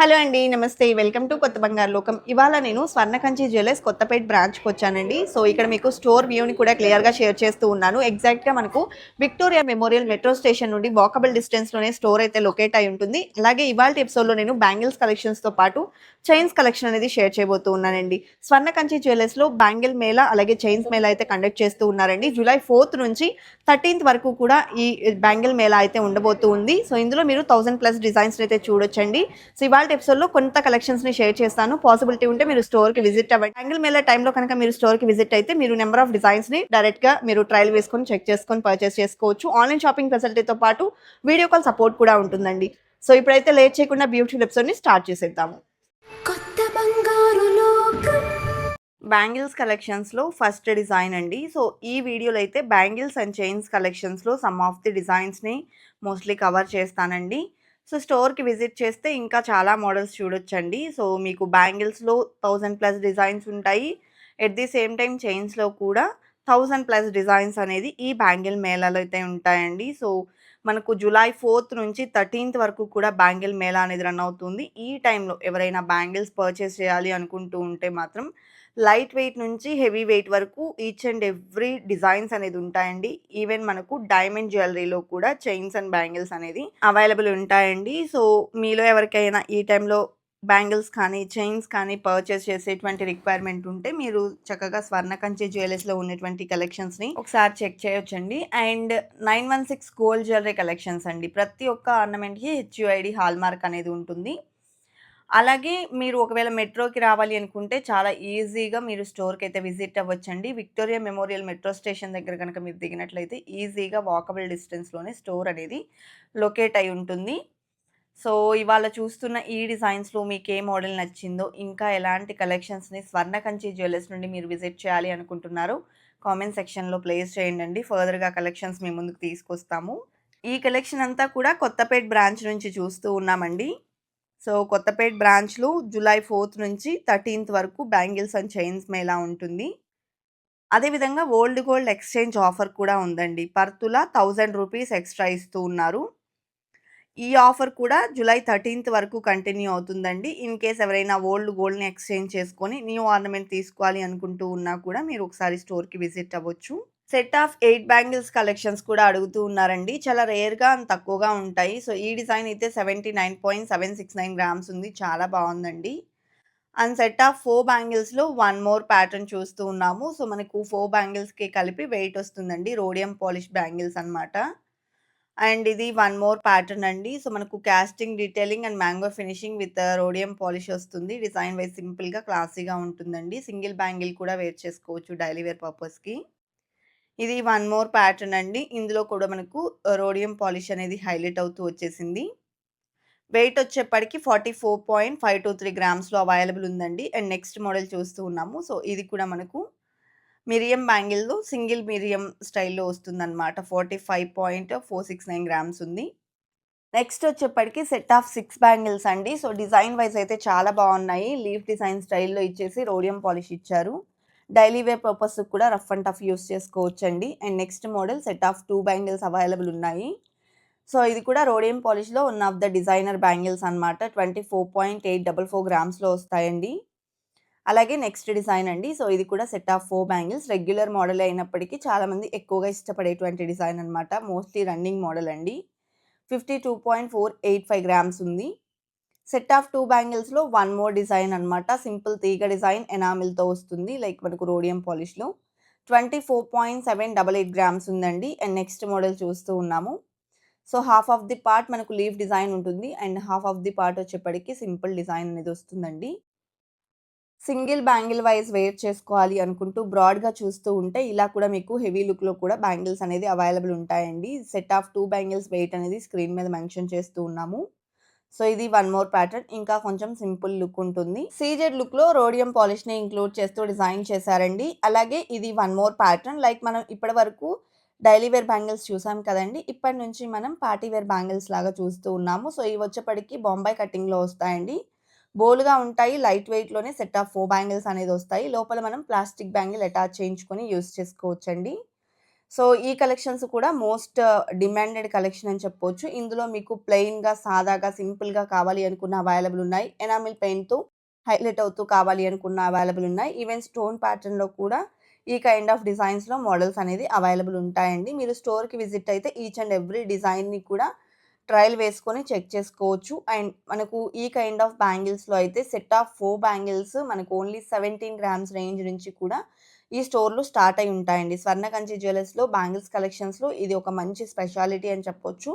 Hello అండి నమస్తే. Welcome to కొత్త బంగారు లోకం. ఇవాళ నేను స్వర్ణకంచి జ్యువెలర్స్ కొత్తపేట బ్రాంచ్కి వచ్చానండి. సో ఇక్కడ మీకు స్టోర్ వ్యూని కూడా క్లియర్గా షేర్ చేస్తూ ఉన్నాను. ఎగ్జాక్ట్గా మనకు విక్టోరియా మెమోరియల్ మెట్రో స్టేషన్ నుండి వాకబుల్ డిస్టెన్స్లోనే స్టోర్ అయితే లొకేట్ అయి ఉంటుంది. అలాగే ఇవాళ ఎపిసోడ్లో నేను బ్యాంగిల్స్ కలెక్షన్స్తో పాటు చైన్స్ కలెక్షన్ అనేది షేర్ చేయబోతూ ఉన్నానండి. స్వర్ణకంచి జ్యువెలర్స్లో బ్యాంగిల్ మేళా అలాగే చైన్స్ మేళా అయితే కండక్ట్ చేస్తూ ఉన్నారండి. జూలై ఫోర్త్ నుంచి థర్టీన్త్ వరకు కూడా ఈ బ్యాంగిల్ మేళా అయితే ఉండబోతూ ఉంది. సో ఇందులో మీరు థౌసండ్ ప్లస్ డిజైన్స్ అయితే చూడొచ్చండి. సో ఇవాళ ఎపిసోడ్లో కొంత కలెక్షన్స్ని షేర్ చేస్తాను. పాసిబిలిటీ ఉంటే మీరు స్టోర్కి విజిట్ అవ్వండి. బ్యాంగిల్ మేళా టైంలో కనుక మీరు స్టోర్కి విజిట్ అయితే మీరు నెంబర్ ఆఫ్ డిజైన్స్ని డైరెక్ట్గా మీరు ట్రయల్ వేసుకొని చెక్ చేసుకొని పర్చేస్ చేసుకోవచ్చు. ఆన్లైన్ షాపింగ్ ఫెసిలిటీతో పాటు వీడియో కాల్ సపోర్ట్ కూడా ఉంటుందండి. సో ఇప్పుడైతే లేట్ చేయకుండా బ్యూటిఫుల్ ఎపిసోడ్ని స్టార్ట్ చేసేద్దాము. కొత్త బంగారు లోకం. బ్యాంగిల్స్ కలెక్షన్స్లో ఫస్ట్ డిజైన్ అండి. సో ఈ వీడియోలో అయితే బ్యాంగిల్స్ అండ్ చైన్స్ కలెక్షన్స్లో సమ్ ఆఫ్ ది డిజైన్స్ని మోస్ట్లీ కవర్ చేస్తానండి. సో స్టోర్కి విజిట్ చేస్తే ఇంకా చాలా మోడల్స్ చూడొచ్చండి. సో మీకు బ్యాంగిల్స్లో థౌజండ్ ప్లస్ డిజైన్స్ ఉంటాయి. ఎట్ ది సేమ్ టైం చైన్స్లో కూడా థౌజండ్ ప్లస్ డిజైన్స్ అనేది ఈ బ్యాంగిల్ మేళాలో అయితే ఉంటాయండి. సో మనకు జూలై ఫోర్త్ నుంచి థర్టీన్త్ వరకు కూడా బ్యాంగిల్ మేళా అనేది రన్ అవుతుంది. ఈ టైంలో ఎవరైనా బ్యాంగిల్స్ పర్చేస్ చేయాలి అనుకుంటూ ఉంటే మాత్రం లైట్ వెయిట్ నుంచి హెవీ వెయిట్ వరకు ఈచ్ అండ్ ఎవ్రీ డిజైన్స్ అనేది ఉంటాయండి. ఈవెన్ మనకు డైమండ్ జ్యువెలరీలో కూడా చైన్స్ అండ్ బ్యాంగిల్స్ అనేది అవైలబుల్ ఉంటాయండి. సో మీలో ఎవరికైనా ఈ టైంలో బ్యాంగిల్స్ కానీ చైన్స్ కానీ పర్చేస్ చేసేటువంటి రిక్వైర్మెంట్ ఉంటే మీరు చక్కగా స్వర్ణ కంచి జ్యువెలర్స్లో ఉన్నటువంటి కలెక్షన్స్ని ఒకసారి చెక్ చేయొచ్చండి. And nine one six gold jewellery collections అండి. ప్రతి ఒక్క ఆర్నమెంట్కి హెచ్యుఐడి హాల్ మార్క్ అనేది ఉంటుంది. అలాగే మీరు ఒకవేళ మెట్రోకి రావాలి అనుకుంటే చాలా ఈజీగా మీరు స్టోర్కి అయితే విజిట్ అవ్వచ్చండి. విక్టోరియా మెమోరియల్ మెట్రో స్టేషన్ దగ్గర కనుక మీరు దిగినట్లయితే ఈజీగా వాకబుల్ డిస్టెన్స్లోనే స్టోర్ అనేది లొకేట్ అయి ఉంటుంది. సో ఇవాళ చూస్తున్న ఈ డిజైన్స్లో మీకు ఏ మోడల్ నచ్చిందో ఇంకా ఎలాంటి కలెక్షన్స్ని స్వర్ణకంచి జ్యువెలర్స్ నుండి మీరు విజిట్ చేయాలి అనుకుంటున్నారు కామెంట్ సెక్షన్లో ప్లేస్ చేయండి ఫర్దర్గా కలెక్షన్స్ మీ ముందుకు తీసుకొస్తాము. ఈ కలెక్షన్ అంతా కూడా కొత్తపేట బ్రాంచ్ నుంచి చూస్తూ ఉన్నామండి. సో కొత్తపేట బ్రాంచ్లో జూలై ఫోర్త్ నుంచి థర్టీన్త్ వరకు బ్యాంగిల్స్ అండ్ చైన్స్ మేళా ఉంటుంది. అదేవిధంగా ఓల్డ్ గోల్డ్ ఎక్స్చేంజ్ ఆఫర్ కూడా ఉందండి. పర్ తులా థౌజండ్ రూపీస్ ఎక్స్ట్రా ఇస్తూ ఉన్నారు. ఈ ఆఫర్ కూడా జూలై థర్టీన్త్ వరకు కంటిన్యూ అవుతుందండి. ఇన్ కేస్ ఎవరైనా ఓల్డ్ గోల్డ్ని ఎక్స్చేంజ్ చేసుకొని న్యూ ఆర్నమెంట్ తీసుకోవాలి అనుకుంటూ ఉన్నా కూడా మీరు ఒకసారి స్టోర్కి విజిట్ అవ్వచ్చు. Set of eight bangles collections కూడా అడుగుతూ ఉన్నారండి. చాలా రేర్గా అండ్ తక్కువగా ఉంటాయి. సో ఈ డిజైన్ అయితే seventy nine point seven six nine grams ఉంది. చాలా బాగుందండి. అండ్ సెట్ ఆఫ్ ఫోర్ బ్యాంగిల్స్లో వన్ మోర్ ప్యాటర్న్ చూస్తూ ఉన్నాము. సో మనకు ఫోర్ బ్యాంగిల్స్కి కలిపి వెయిట్ వస్తుందండి. రోడియం పాలిష్ బ్యాంగిల్స్ అన్నమాట. అండ్ ఇది వన్ మోర్ ప్యాటర్న్ అండి. సో మనకు casting detailing and mango finishing with rhodium polish వస్తుంది. డిజైన్ వైజ్ సింపుల్గా క్లాసీగా ఉంటుందండి. సింగిల్ బ్యాంగిల్ కూడా వేర్ చేసుకోవచ్చు డైలీ వేర్ పర్పస్కి. ఇది వన్ మోర్ ప్యాటర్న్ అండి. ఇందులో కూడా మనకు రోడియం పాలిష్ అనేది హైలైట్ అవుతూ వచ్చేసింది. వెయిట్ వచ్చేప్పటికి forty four point five two three గ్రామ్స్లో available ఉందండి. అండ్ నెక్స్ట్ మోడల్ చూస్తూ ఉన్నాము. సో ఇది కూడా మనకు మిరియం బ్యాంగిల్లో సింగిల్ మిరియం స్టైల్లో వస్తుందన్నమాట. Forty five point four six nine grams ఉంది. నెక్స్ట్ వచ్చేప్పటికి సెట్ ఆఫ్ సిక్స్ బ్యాంగిల్స్ అండి. సో డిజైన్ వైజ్ అయితే చాలా బాగున్నాయి. లీఫ్ డిజైన్ స్టైల్లో ఇచ్చేసి రోడియం పాలిష్ ఇచ్చారు. డైలీ వేర్ పర్పస్ కూడా రఫ్ అండ్ టఫ్ యూస్ చేసుకోవచ్చండి. And next model set of two bangles available ఉన్నాయి. సో ఇది కూడా rhodium పాలిష్లో one of the designer bangles అనమాట twenty four point eight double four గ్రామ్స్లో వస్తాయండి. అలాగే నెక్స్ట్ డిజైన్ అండి. సో ఇది కూడా set of four bangles. Regular model అయినప్పటికీ చాలామంది ఎక్కువగా ఇష్టపడేటువంటి డిజైన్ అనమాట మోస్ట్లీ రన్నింగ్ మోడల్ అండి. Fifty two point four eight five grams ఉంది. సెట్ ఆఫ్ టూ బ్యాంగిల్స్లో వన్ మోర్ డిజైన్ అనమాట సింపుల్ తీగ డిజైన్ ఎనామిల్తో వస్తుంది లైక్ మనకు rhodium పాలిష్లో. Twenty four point seven double eight grams ఉందండి. అండ్ నెక్స్ట్ మోడల్ చూస్తూ ఉన్నాము. So half of the part మనకు లీఫ్ డిజైన్ ఉంటుంది. And half of the part వచ్చేప్పటికి సింపుల్ డిజైన్ అనేది వస్తుందండి. సింగిల్ బ్యాంగిల్ వైజ్ వేర్ చేసుకోవాలి అనుకుంటూ బ్రాడ్గా చూస్తూ ఉంటే ఇలా కూడా మీకు హెవీ లుక్లో కూడా బ్యాంగిల్స్ అనేది అవైలబుల్ ఉంటాయండి. Set of two bangles weight అనేది స్క్రీన్ మీద మెన్షన్ చేస్తూ ఉన్నాము. సో ఇది వన్ మోర్ ప్యాటర్న్ ఇంకా కొంచెం సింపుల్ లుక్ ఉంటుంది. సీజెడ్ లుక్లో రోడియం పాలిష్ని ఇంక్లూడ్ చేస్తూ డిజైన్ చేశారండి. అలాగే ఇది వన్ మోర్ ప్యాటర్న్ లైక్ మనం ఇప్పటి వరకు డైలీ వేర్ బ్యాంగిల్స్ చూసాం కదండి. ఇప్పటి నుంచి మనం పార్టీ వేర్ బ్యాంగిల్స్ లాగా చూస్తూ ఉన్నాము. సో ఇవి వచ్చేప్పటికి బొంబాయి కటింగ్లో వస్తాయండి. బోల్గా ఉంటాయి. లైట్ వెయిట్లోనే సెట్ ఆఫ్ ఫోర్ బ్యాంగిల్స్ అనేది వస్తాయి. లోపల మనం ప్లాస్టిక్ బ్యాంగిల్ అటాచ్ చేయించుకొని యూస్ చేసుకోవచ్చండి. సో ఈ కలెక్షన్స్ కూడా మోస్ట్ డిమాండెడ్ కలెక్షన్ అని చెప్పొచ్చు. ఇందులో మీకు ప్లెయిన్‌గా, సాదాగా, సింపుల్‌గా కావాలి అనుకున్న అవైలబుల్ ఉన్నాయి. ఎనామిల్ పెయింట్‌తో హైలైట్ అవుతూ కావాలి అనుకున్న అవైలబుల్ ఉన్నాయి. ఈవెన్ స్టోన్ ప్యాటర్న్‌లో కూడా ఈ కైండ్ ఆఫ్ డిజైన్స్‌లో మోడల్స్ అనేది అవైలబుల్ ఉంటాయండి. మీరు స్టోర్‌కి విజిట్ అయితే ఈచ్ అండ్ ఎవ్రీ డిజైన్‌ని కూడా ట్రయల్ వేసుకొని చెక్ చేసుకోవచ్చు. అండ్ మనకు ఈ కైండ్ ఆఫ్ బ్యాంగిల్స్‌లో అయితే సెట్ ఆఫ్ ఫోర్ బ్యాంగిల్స్ మనకు ఓన్లీ 17 గ్రామ్స్ రేంజ్ నుంచి కూడా ఈ స్టోర్లు స్టార్ట్ అయి ఉంటాయండి. స్వర్ణకంచి జ్యువెలర్స్లో బ్యాంగిల్స్ కలెక్షన్స్‌లో ఇది ఒక మంచి స్పెషాలిటీ అని చెప్పొచ్చు.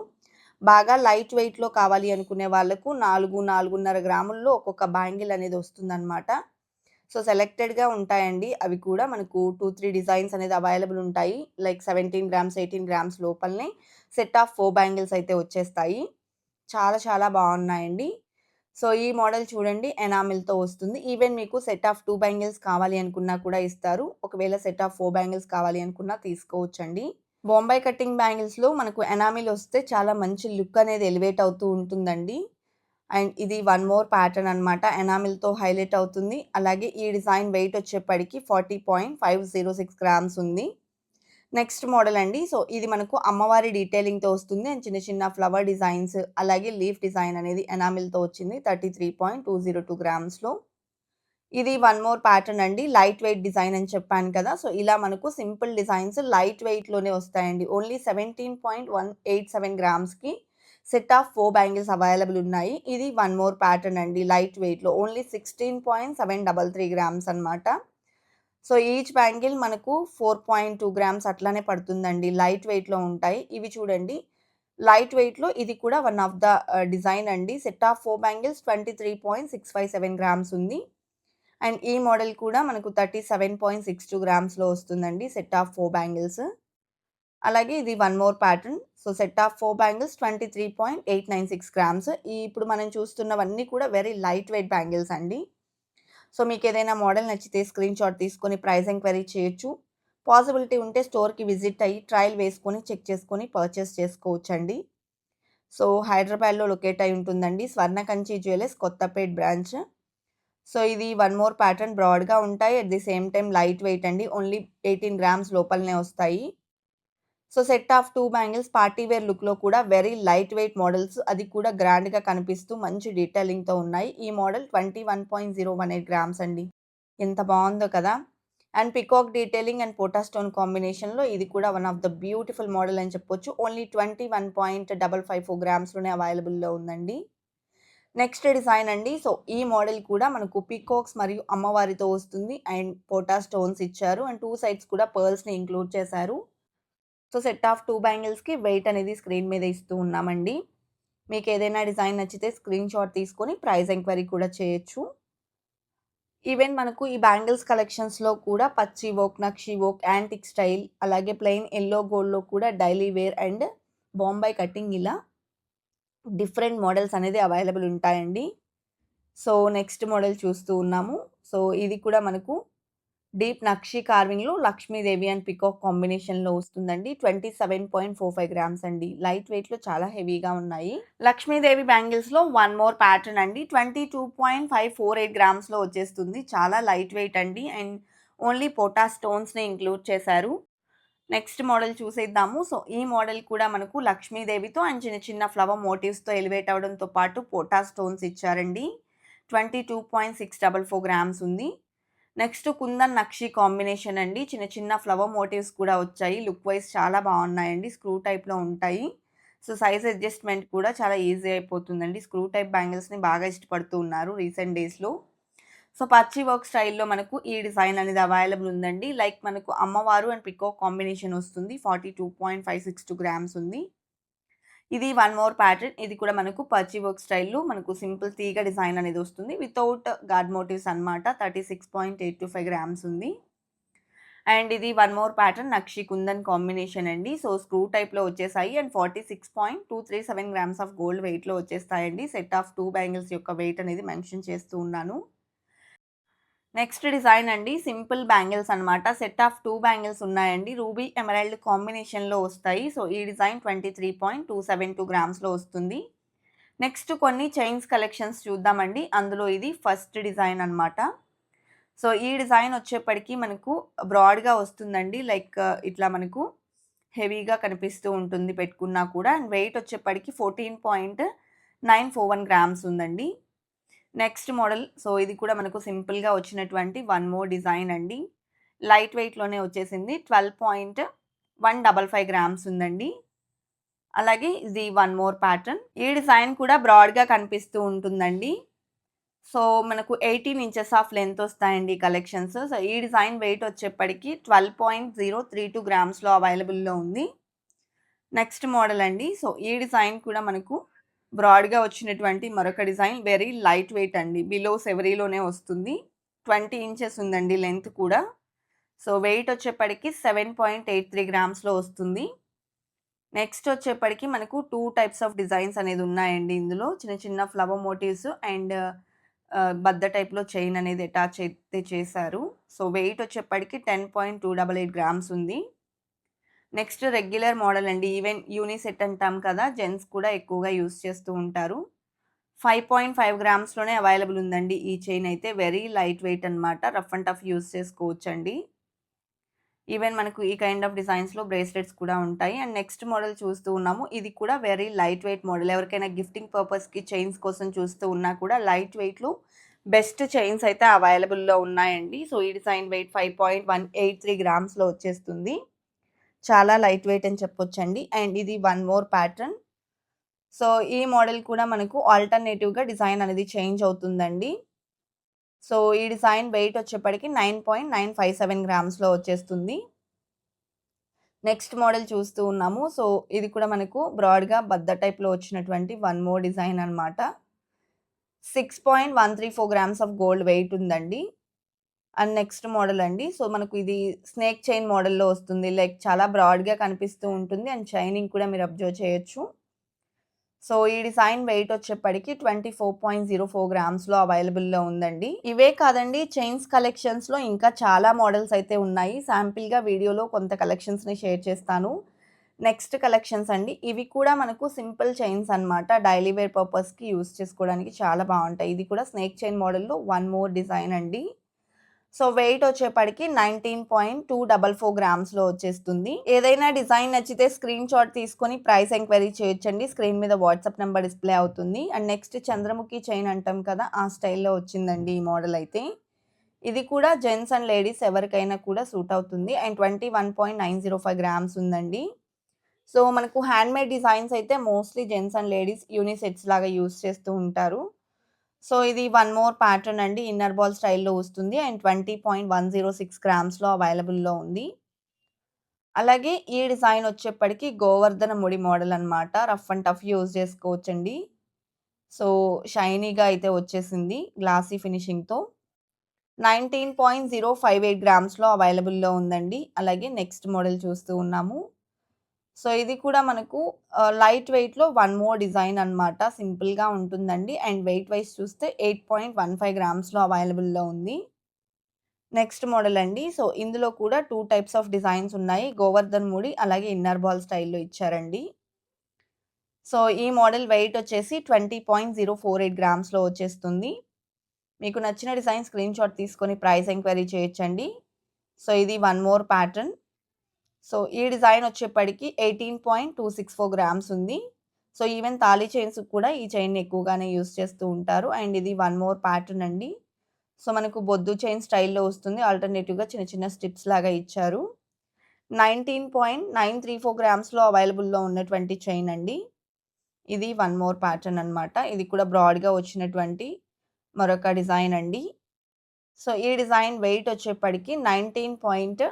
బాగా లైట్ వెయిట్‌లో కావాలి అనుకునే వాళ్ళకు 4, 4.5 గ్రాముల్లో ఒక్కొక్క బ్యాంగిల్ అనేది వస్తుందన్నమాట. సో, సెలెక్టెడ్‌గా ఉంటాయండి. అవి కూడా మనకు 2, 3 డిజైన్స్ అనేది అవైలబుల్ ఉంటాయి. లైక్ 17 గ్రామ్స్, 18 గ్రామ్స్ లోపలనే సెట్ ఆఫ్ ఫోర్ బ్యాంగిల్స్ అయితే వచ్చేస్తాయి. చాలా చాలా బాగున్నాయండి. సో, ఈ మోడల్ చూడండి ఎనామిల్‌తో వస్తుంది. ఈవెన్ మీకు సెట్ ఆఫ్ టూ బ్యాంగిల్స్ కావాలి అనుకున్నా కూడా ఇస్తారు. ఒకవేళ సెట్ ఆఫ్ ఫోర్ బ్యాంగిల్స్ కావాలి అనుకున్నా తీసుకోవచ్చండి. బొంబాయి కటింగ్ బ్యాంగిల్స్‌లో మనకు ఎనామిల్ వస్తే చాలా మంచి లుక్ అనేది ఎలివేట్ అవుతూ ఉంటుందండి. అండ్ ఇది వన్ మోర్ ప్యాటర్న్ అన్నమాట. ఎనామిల్‌తో హైలైట్ అవుతుంది. అలాగే ఈ డిజైన్ వెయిట్ వచ్చేప్పటికి 40.506 గ్రామ్స్ ఉంది. నెక్స్ట్ మోడల్ అండి. సో, ఇది మనకు అమ్మవారి డీటెయిలింగ్‌తో వస్తుంది. అండ్ చిన్న చిన్న ఫ్లవర్ డిజైన్స్ అలాగే లీఫ్ డిజైన్ అనేది ఎనామిల్‌తో వచ్చింది. 33.202 గ్రామ్స్‌లో. ఇది వన్ మోర్ ప్యాటర్న్ అండి. లైట్ వెయిట్ డిజైన్ అని చెప్పాను కదా! సో, ఇలా మనకు సింపుల్ డిజైన్స్ లైట్ వెయిట్‌లోనే వస్తాయండి. Only 17.187 గ్రామ్స్‌కి set of four bangles available ఉన్నాయి. ఇది వన్ మోర్ ప్యాటర్న్ అండి. లైట్ వెయిట్‌లో ఓన్లీ 16.733 గ్రామ్స్ అనమాట సో, ఈచ్ బ్యాంగిల్ మనకు 4.2 గ్రామ్స్ అట్లానే పడుతుందండి. లైట్ వెయిట్‌లో ఉంటాయి. ఇవి చూడండి లైట్ వెయిట్‌లో ఇది కూడా వన్ ఆఫ్ ద డిజైన్ అండి. Set of four bangles 23.657 grams ఉంది. అండ్ ఈ మోడల్ కూడా మనకు 37.62 గ్రామ్స్‌లో వస్తుందండి. Set of four bangles. అలాగే ఇది one more pattern. So, set of four bangles 23.896 grams. ఈ ఇప్పుడు మనం చూస్తున్నవన్నీ కూడా వెరీ లైట్ వెయిట్ బ్యాంగిల్స్ అండి. సో, మీకు ఏదైనా మోడల్ నచ్చితే స్క్రీన్‌షాట్ తీసుకొని ప్రైస్ ఎంక్వైరీ చేయొచ్చు. పాసిబిలిటీ ఉంటే స్టోర్‌కి విజిట్ అయ్యి ట్రయల్ వేసుకొని చెక్ చేసుకొని పర్చేస్ చేసుకోవచ్చండి. సో, హైదరాబాద్‌లో లొకేట్ అయి ఉంటుందండి. Swarnakanchi jewellers Kothapet branch. So, ఇది వన్ మోర్ ప్యాటర్న్ బ్రాడ్‌గా ఉంటాయి. At the same time light weight అండి. ఓన్లీ 18 గ్రామ్స్ లోపలనే వస్తాయి. So, set of two bangles party wear లుక్‌లో కూడా వెరీ లైట్ వెయిట్ మోడల్స్ అది కూడా గ్రాండ్‌గా కనిపిస్తూ మంచి డీటెయిలింగ్‌తో ఉన్నాయి. ఈ మోడల్ 21.018 గ్రామ్స్ అండి. ఎంత బాగుందో కదా! And peacock detailing and pota stone కాంబినేషన్‌లో ఇది కూడా one of the beautiful model అని చెప్పొచ్చు. ఓన్లీ 21.554 గ్రామ్స్‌లోనే అవైలబుల్‌లో ఉందండి. నెక్స్ట్ డిజైన్ అండి. సో, ఈ మోడల్ కూడా మనకు పీకాక్స్ మరియు అమ్మవారితో వస్తుంది. అండ్ పోటా స్టోన్స్ ఇచ్చారు. అండ్ టూ సైడ్స్ కూడా పర్ల్స్‌ని ఇంక్లూడ్ చేశారు. సో, సెట్ ఆఫ్ టూ బ్యాంగిల్స్‌కి వెయిట్ అనేది స్క్రీన్ మీద ఇస్తూ ఉన్నామండి. మీకు ఏదైనా డిజైన్ నచ్చితే స్క్రీన్‌షాట్ తీసుకొని ప్రైస్ ఎంక్వైరీ కూడా చేయొచ్చు. ఈవెన్ మనకు ఈ బ్యాంగిల్స్ కలెక్షన్స్‌లో కూడా పచ్చి వోక్, నక్షి వోక్, యాంటిక్ స్టైల్ అలాగే ప్లెయిన్ ఎల్లో గోల్డ్‌లో కూడా daily wear and Bombay cutting ఇలా డిఫరెంట్ మోడల్స్ అనేది అవైలబుల్ ఉంటాయండి. సో, నెక్స్ట్ మోడల్ చూస్తూ ఉన్నాము. సో, ఇది కూడా మనకు డీప్ నక్షి కార్వింగ్‌లో లక్ష్మీదేవి అండ్ పీకాక్ కాంబినేషన్‌లో వస్తుందండి. 27.45 గ్రామ్స్ అండి. లైట్ వెయిట్‌లో చాలా హెవీగా ఉన్నాయి. లక్ష్మీదేవి బ్యాంగిల్స్‌లో వన్ మోర్ ప్యాటర్న్ అండి. 22.548 గ్రామ్స్‌లో వచ్చేస్తుంది. చాలా లైట్ వెయిట్ అండి. అండ్ ఓన్లీ పోటా స్టోన్స్‌ని ఇంక్లూడ్ చేశారు. నెక్స్ట్ మోడల్ చూసేద్దాము. సో, ఈ మోడల్ కూడా మనకు లక్ష్మీదేవితో అండ్ చిన్న చిన్న ఫ్లవర్ మోటివ్స్‌తో ఎలివేట్ అవడంతో పాటు పోటా స్టోన్స్ ఇచ్చారండి. 22.644 గ్రామ్స్ ఉంది. నెక్స్ట్ కుందన్ నక్షి కాంబినేషన్ అండి. చిన్న చిన్న ఫ్లవర్ మోటివ్స్ కూడా వచ్చాయి. లుక్ వైస్ చాలా బాగున్నాయండి. స్క్రూ టైప్‌లో ఉంటాయి. సో, సైజ్ అడ్జస్ట్‌మెంట్ కూడా చాలా ఈజీ అయిపోతుందండి. స్క్రూ టైప్ బ్యాంగిల్స్‌ని బాగా ఇష్టపడుతూ ఉన్నారు రీసెంట్ డేస్‌లో. సో, పచ్చి వర్క్ స్టైల్‌లో మనకు ఈ డిజైన్ అనేది అవైలబుల్ ఉందండి. లైక్ మనకు అమ్మవారు అండ్ పికో కాంబినేషన్ వస్తుంది. 42.562 గ్రామ్స్ ఉంది. ఇది వన్ మోర్ ప్యాటర్న్. ఇది కూడా మనకు పచ్చి వర్క్ స్టైల్‌లో మనకు సింపుల్ తీగ డిజైన్ అనేది వస్తుంది. వితౌట్ గాడ్ మోటివ్స్ అన్నమాట. 36.825 గ్రామ్స్ ఉంది. అండ్ ఇది వన్ మోర్ ప్యాటర్న్ నక్షి కుందన్ కాంబినేషన్ అండి. సో, స్క్రూ టైప్‌లో వచ్చేసాయి. అండ్ 46.237 గ్రామ్స్ ఆఫ్ గోల్డ్ వెయిట్‌లో వచ్చేస్తాయండి. సెట్ ఆఫ్ టూ బ్యాంగిల్స్ యొక్క వెయిట్ అనేది మెన్షన్ చేస్తూ ఉన్నాను. నెక్స్ట్ డిజైన్ అండి. సింపుల్ బ్యాంగిల్స్ అన్నమాట. సెట్ ఆఫ్ టూ బ్యాంగిల్స్ ఉన్నాయండి. రూబీ ఎమరాల్డ్ కాంబినేషన్‌లో వస్తాయి. సో, ఈ డిజైన్ 23.272 గ్రామ్స్‌లో వస్తుంది. నెక్స్ట్ కొన్ని చైన్స్ కలెక్షన్స్ చూద్దామండి. అందులో ఇది ఫస్ట్ డిజైన్ అన్నమాట. సో, ఈ డిజైన్ వచ్చేప్పటికి మనకు బ్రాడ్‌గా వస్తుందండి. లైక్ ఇట్లా మనకు హెవీగా కనిపిస్తూ ఉంటుంది పెట్టుకున్నా కూడా అండ్ వెయిట్ వచ్చేప్పటికి fourteen point nine four one grams ఉందండి నెక్స్ట్ మోడల్. సో ఇది కూడా మనకు సింపుల్గా వచ్చినటువంటి వన్ మోర్ డిజైన్ అండి. లైట్ వెయిట్లోనే వచ్చేసింది. Twelve point one double five grams ఉందండి. అలాగే ఇది వన్ మోర్ ప్యాటర్న్. ఈ డిజైన్ కూడా బ్రాడ్గా కనిపిస్తూ ఉంటుందండి. సో మనకు ఎయిటీన్ ఇంచెస్ ఆఫ్ లెంత్ వస్తాయండి కలెక్షన్స్. సో ఈ డిజైన్ వెయిట్ వచ్చేప్పటికి twelve point zero three two గ్రామ్స్లో అవైలబుల్లో ఉంది. నెక్స్ట్ మోడల్ అండి. సో ఈ డిజైన్ కూడా మనకు బ్రాడ్గా వచ్చినటువంటి మరొక డిజైన్ వెరీ లైట్ వెయిట్ అండి. బిలో సెవరీలోనే వస్తుంది. ట్వంటీ ఇంచెస్ ఉందండి లెంత్ కూడా. సో వెయిట్ వచ్చేప్పటికి సెవెన్ పాయింట్ ఎయిట్ త్రీ గ్రామ్స్లో వస్తుంది. నెక్స్ట్ వచ్చేప్పటికి మనకు టూ టైప్స్ ఆఫ్ డిజైన్స్ అనేది ఉన్నాయండి ఇందులో. చిన్న చిన్న ఫ్లవర్ మోటివ్స్ అండ్ బద్ద టైప్లో చైన్ అనేది అటాచ్ అయితే చేశారు. సో వెయిట్ వచ్చేప్పటికి ten point two double eight grams ఉంది. నెక్స్ట్ రెగ్యులర్ మోడల్ అండి. ఈవెన్ యూనిసెట్ అంటాం కదా జెంట్స్ కూడా ఎక్కువగా యూస్ చేస్తూ ఉంటారు. ఫైవ్ పాయింట్ ఫైవ్ గ్రామ్స్లోనే అవైలబుల్ ఉందండి ఈ చైన్ అయితే. వెరీ లైట్ వెయిట్ అనమాట రఫ్ అండ్ టఫ్ యూస్ చేసుకోవచ్చు అండి ఈవెన్ మనకు ఈ కైండ్ ఆఫ్ డిజైన్స్లో బ్రేస్లెట్స్ కూడా ఉంటాయి. అండ్ నెక్స్ట్ మోడల్ చూస్తూ ఉన్నాము. ఇది కూడా వెరీ లైట్ వెయిట్ మోడల్. ఎవరికైనా గిఫ్టింగ్ పర్పస్కి చైన్స్ కోసం చూస్తూ ఉన్నా కూడా లైట్ వెయిట్లో బెస్ట్ చైన్స్ అయితే అవైలబుల్లో ఉన్నాయండి. సో ఈ design weight five point one eight three గ్రామ్స్లో వచ్చేస్తుంది. చాలా లైట్ వెయిట్ అని చెప్పొచ్చండి. అండ్ ఇది వన్ మోర్ ప్యాటర్న్. సో ఈ మోడల్ కూడా మనకు ఆల్టర్నేటివ్గా డిజైన్ అనేది చేంజ్ అవుతుందండి. సో ఈ డిజైన్ వెయిట్ వచ్చేప్పటికి nine point nine five seven గ్రామ్స్లో వచ్చేస్తుంది. నెక్స్ట్ మోడల్ చూస్తూ ఉన్నాము. సో ఇది కూడా మనకు బ్రాడ్గా బద్ద టైప్లో వచ్చినటువంటి వన్ మోర్ డిజైన్ అనమాట six point one three four grams of gold weight ఉందండి. అండ్ నెక్స్ట్ మోడల్ అండి. సో మనకు ఇది స్నేక్ చైన్ మోడల్లో వస్తుంది. లైక్ చాలా బ్రాడ్గా కనిపిస్తూ ఉంటుంది. అండ్ షైనింగ్ కూడా మీరు అబ్జర్వ్ చేయొచ్చు. సో ఈ డిజైన్ వెయిట్ వచ్చేప్పటికి twenty four point zero four గ్రామ్స్లో అవైలబుల్లో ఉందండి. ఇవే కాదండి చైన్స్ కలెక్షన్స్లో ఇంకా చాలా మోడల్స్ అయితే ఉన్నాయి. శాంపిల్గా వీడియోలో కొంత కలెక్షన్స్ని షేర్ చేస్తాను. నెక్స్ట్ కలెక్షన్స్ అండి. ఇవి కూడా మనకు సింపుల్ చైన్స్ అనమాట డైలీ వేర్ పర్పస్కి యూస్ చేసుకోవడానికి చాలా బాగుంటాయి. ఇది కూడా స్నేక్ చైన్ మోడల్లో వన్ మోర్ డిజైన్ అండి. సో వెయిట్ వచ్చేప్పటికి nineteen point two double four గ్రామ్స్లో వచ్చేస్తుంది. ఏదైనా డిజైన్ నచ్చితే స్క్రీన్ షాట్ తీసుకొని ప్రైస్ ఎంక్వైరీ చేయొచ్చండి. స్క్రీన్ మీద వాట్సాప్ నెంబర్ డిస్ప్లే అవుతుంది. అండ్ నెక్స్ట్ చంద్రముఖి చైన్ అంటాం కదా ఆ స్టైల్లో వచ్చిందండి ఈ మోడల్ అయితే. ఇది కూడా జెంట్స్ అండ్ లేడీస్ ఎవరికైనా కూడా సూట్ అవుతుంది. And twenty one point nine zero five grams ఉందండి. సో మనకు హ్యాండ్మేడ్ డిజైన్స్ అయితే మోస్ట్లీ జెంట్స్ అండ్ లేడీస్ యూనిసెట్స్ లాగా యూస్ చేస్తూ ఉంటారు. సో ఇది వన్ మోర్ ప్యాటర్న్ అండి. ఇన్నర్ బాల్ స్టైల్లో వస్తుంది. And twenty point one zero six గ్రామ్స్లో అవైలబుల్లో ఉంది. అలాగే ఈ డిజైన్ వచ్చేప్పటికి గోవర్ధన ముడి మోడల్ అనమాట రఫ్ అండ్ టఫ్ యూజ్ చేసుకోవచ్చండి. సో షైనీగా అయితే వచ్చేసింది glossy ఫినిషింగ్తో nineteen point zero five eight గ్రామ్స్లో అవైలబుల్లో ఉందండి. అలాగే నెక్స్ట్ మోడల్ చూస్తూ ఉన్నాము. సో ఇది కూడా మనకు లైట్ వెయిట్లో వన్ మోర్ డిజైన్ అనమాట సింపుల్గా ఉంటుందండి. అండ్ వెయిట్ వైజ్ చూస్తే ఎయిట్ పాయింట్ వన్ ఫైవ్ గ్రామ్స్లో అవైలబుల్లో ఉంది. నెక్స్ట్ మోడల్ అండి. సో ఇందులో కూడా టూ టైప్స్ ఆఫ్ డిజైన్స్ ఉన్నాయి. గోవర్ధన్ ముడి అలాగే ఇన్నర్ బాల్ స్టైల్లో ఇచ్చారండి. సో ఈ మోడల్ వెయిట్ వచ్చేసి twenty point zero four eight గ్రామ్స్లో వచ్చేస్తుంది. మీకు నచ్చిన డిజైన్ స్క్రీన్ షాట్ తీసుకొని ప్రైస్ ఎంక్వైరీ చేయొచ్చండి. సో ఇది వన్ మోర్ ప్యాటర్న్ సో ఈ డిజైన్ వచ్చేప్పటికి eighteen point two six four grams ఉంది. సో ఈవెన్ తాళీ చైన్స్ కూడా ఈ చైన్ ఎక్కువగానే యూస్ చేస్తూ ఉంటారు. అండ్ ఇది వన్ మోర్ ప్యాటర్న్ అండి. సో మనకు బొద్దు చైన్ స్టైల్లో వస్తుంది. ఆల్టర్నేటివ్గా చిన్న చిన్న స్టిప్స్ లాగా ఇచ్చారు. Nineteen point nine three four గ్రామ్స్లో అవైలబుల్లో ఉన్నటువంటి చైన్ అండి. ఇది వన్ మోర్ ప్యాటర్న్ అనమాట ఇది కూడా బ్రాడ్గా వచ్చినటువంటి మరొక డిజైన్ అండి. సో ఈ డిజైన్ వెయిట్ వచ్చేప్పటికి nineteen point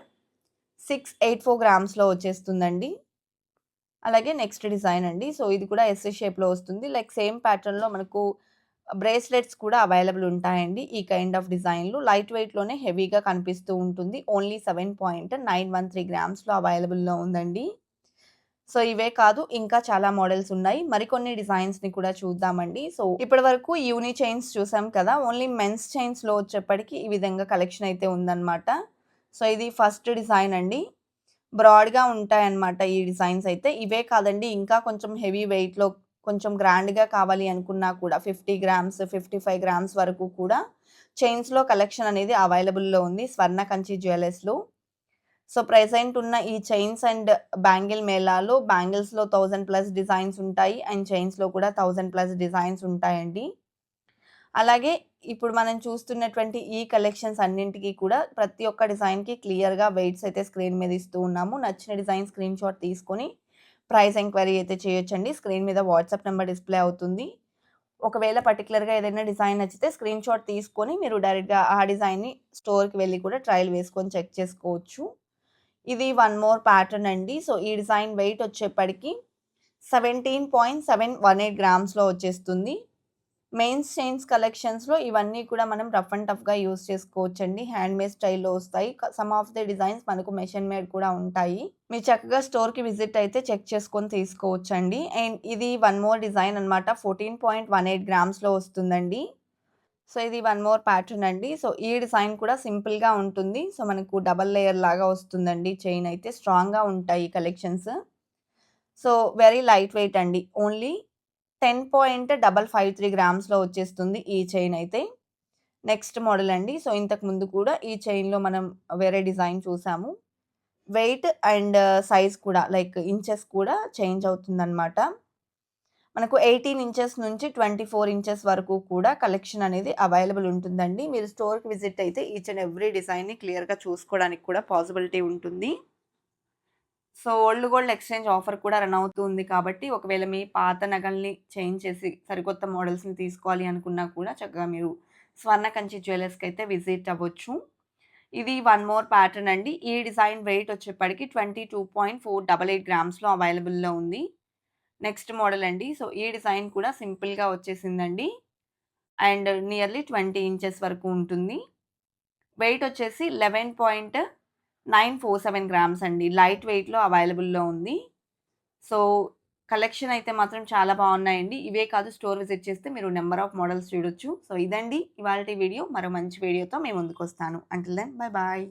six eight four గ్రామ్స్లో వచ్చేస్తుందండి. అలాగే నెక్స్ట్ డిజైన్ అండి. సో ఇది కూడా ఎస్ షేప్లో వస్తుంది. లైక్ సేమ్ ప్యాటర్న్లో మనకు బ్రేస్లెట్స్ కూడా అవైలబుల్ ఉంటాయండి ఈ కైండ్ ఆఫ్ డిజైన్లు. లైట్ వెయిట్లోనే హెవీగా కనిపిస్తూ ఉంటుంది. Only seven point nine one three గ్రామ్స్లో అవైలబుల్లో ఉందండి. సో ఇవే కాదు ఇంకా చాలా మోడల్స్ ఉన్నాయి. మరికొన్ని డిజైన్స్ని కూడా చూద్దామండి. సో ఇప్పటి వరకు యూని చైన్స్ చూసాం కదా ఓన్లీ మెన్స్ చైన్స్లో వచ్చేప్పటికి ఈ విధంగా కలెక్షన్ అయితే ఉందన్నమాట. సో ఇది ఫస్ట్ డిజైన్ అండి బ్రాడ్గా ఉంటాయన్నమాట ఈ డిజైన్స్ అయితే ఇవే కాదండి ఇంకా కొంచెం హెవీ వెయిట్లో కొంచెం గ్రాండ్గా కావాలి అనుకున్నా కూడా fifty grams fifty five grams వరకు కూడా చైన్స్లో కలెక్షన్ అనేది అవైలబుల్లో ఉంది స్వర్ణ కంచి జ్యువెలర్స్లో సో, ప్రెసెంట్ ఉన్న ఈ చైన్స్ అండ్ బ్యాంగిల్ మేళాలో బ్యాంగిల్స్‌లో థౌజండ్ ప్లస్ డిజైన్స్ ఉంటాయి. అండ్ చైన్స్‌లో కూడా థౌజండ్ ప్లస్ డిజైన్స్ ఉంటాయండి. అలాగే ఇప్పుడు మనం చూస్తున్నటువంటి ఈ కలెక్షన్స్ అన్నింటికి కూడా ప్రతి ఒక్క డిజైన్‌కి క్లియర్‌గా వెయిట్స్ అయితే స్క్రీన్ మీద ఇస్తూ ఉన్నాము. నచ్చిన డిజైన్ స్క్రీన్‌షాట్ తీసుకొని ప్రైస్ ఎంక్వైరీ అయితే చేయొచ్చండి. స్క్రీన్ మీద వాట్సాప్ నెంబర్ డిస్‌ప్లే అవుతుంది. ఒకవేళ పర్టికులర్గా ఏదైనా డిజైన్ నచ్చితే స్క్రీన్‌షాట్ తీసుకొని మీరు డైరెక్ట్‌గా ఆ డిజైన్‌ని స్టోర్‌కి వెళ్ళి కూడా ట్రయల్ వేసుకొని చెక్ చేసుకోవచ్చు. ఇది వన్ మోర్ ప్యాటర్న్ అండి. సో, ఈ డిజైన్ వెయిట్ వచ్చేప్పటికి 17.718 గ్రామ్స్‌లో వచ్చేస్తుంది. మెయిన్స్ చైన్స్ కలెక్షన్స్‌లో ఇవన్నీ కూడా మనం రఫ్ అండ్ టఫ్‌గా యూజ్ చేసుకోవచ్చండి. హ్యాండ్‌మేడ్ స్టైల్‌లో వస్తాయి. సమ్ ఆఫ్ ది డిజైన్స్ మనకు మెషిన్ మేడ్ కూడా ఉంటాయి. మీరు చక్కగా స్టోర్‌కి విజిట్ అయితే చెక్ చేసుకొని తీసుకోవచ్చు అండి అండ్ ఇది వన్ మోర్ డిజైన్ అన్నమాట. 14.18 గ్రామ్స్‌లో వస్తుందండి. సో, ఇది వన్ మోర్ ప్యాటర్న్ అండి. సో, ఈ డిజైన్ కూడా సింపుల్‌గా ఉంటుంది. సో, మనకు డబల్ లేయర్ లాగా వస్తుందండి చైన్ అయితే. స్ట్రాంగ్‌గా ఉంటాయి collections. So, very light weight అండి. ఓన్లీ 10.553 గ్రామ్స్‌లో వచ్చేస్తుంది ఈ చైన్ అయితే. నెక్స్ట్ మోడల్ అండి. సో, ఇంతకు ముందు కూడా ఈ చైన్‌లో మనం వేరే డిజైన్ చూసాము. వెయిట్ అండ్ సైజ్ కూడా లైక్ ఇంచెస్ కూడా చేంజ్ అవుతుందన్నమాట. మనకు 18 ఇంచెస్ నుంచి 24 ఇంచెస్ వరకు కూడా కలెక్షన్ అనేది అవైలబుల్ ఉంటుందండి. మీరు స్టోర్‌కి విజిట్ అయితే ఈచ్ అండ్ ఎవ్రీ డిజైన్‌ని క్లియర్‌గా చూసుకోవడానికి కూడా పాసిబిలిటీ ఉంటుంది. So, old gold exchange offer కూడా రన్ అవుతుంది కాబట్టి ఒకవేళ మీ పాత నగల్ని చేంజ్ చేసి సరికొత్త మోడల్స్‌ని తీసుకోవాలి అనుకున్నా కూడా చక్కగా మీరు స్వర్ణ కంచి జ్యువెలర్స్‌కి అయితే విజిట్ అవ్వచ్చు. ఇది వన్ మోర్ ప్యాటర్న్ అండి. ఈ డిజైన్ వెయిట్ వచ్చేప్పటికి 22.488 గ్రామ్స్‌లో అవైలబుల్‌లో ఉంది. నెక్స్ట్ మోడల్ అండి. సో, ఈ డిజైన్ కూడా సింపుల్‌గా వచ్చేసిందండి. అండ్ నియర్లీ 20 ఇంచెస్ వరకు ఉంటుంది. వెయిట్ వచ్చేసి లెవెన్ పాయింట్ 11.947 గ్రామ్స్ అండి. లైట్ వెయిట్‌లో అవైలబుల్‌లో ఉంది. సో, కలెక్షన్ అయితే మాత్రం చాలా బాగున్నాయండి. ఇవే కాదు స్టోర్ విజిట్ చేస్తే మీరు నెంబర్ ఆఫ్ మోడల్స్ చూడొచ్చు. సో, ఇదండి ఇవాళ వీడియో. మరో మంచి వీడియోతో మేము ముందుకు వస్తాను అంటిల్ దెన్ బై బాయ్.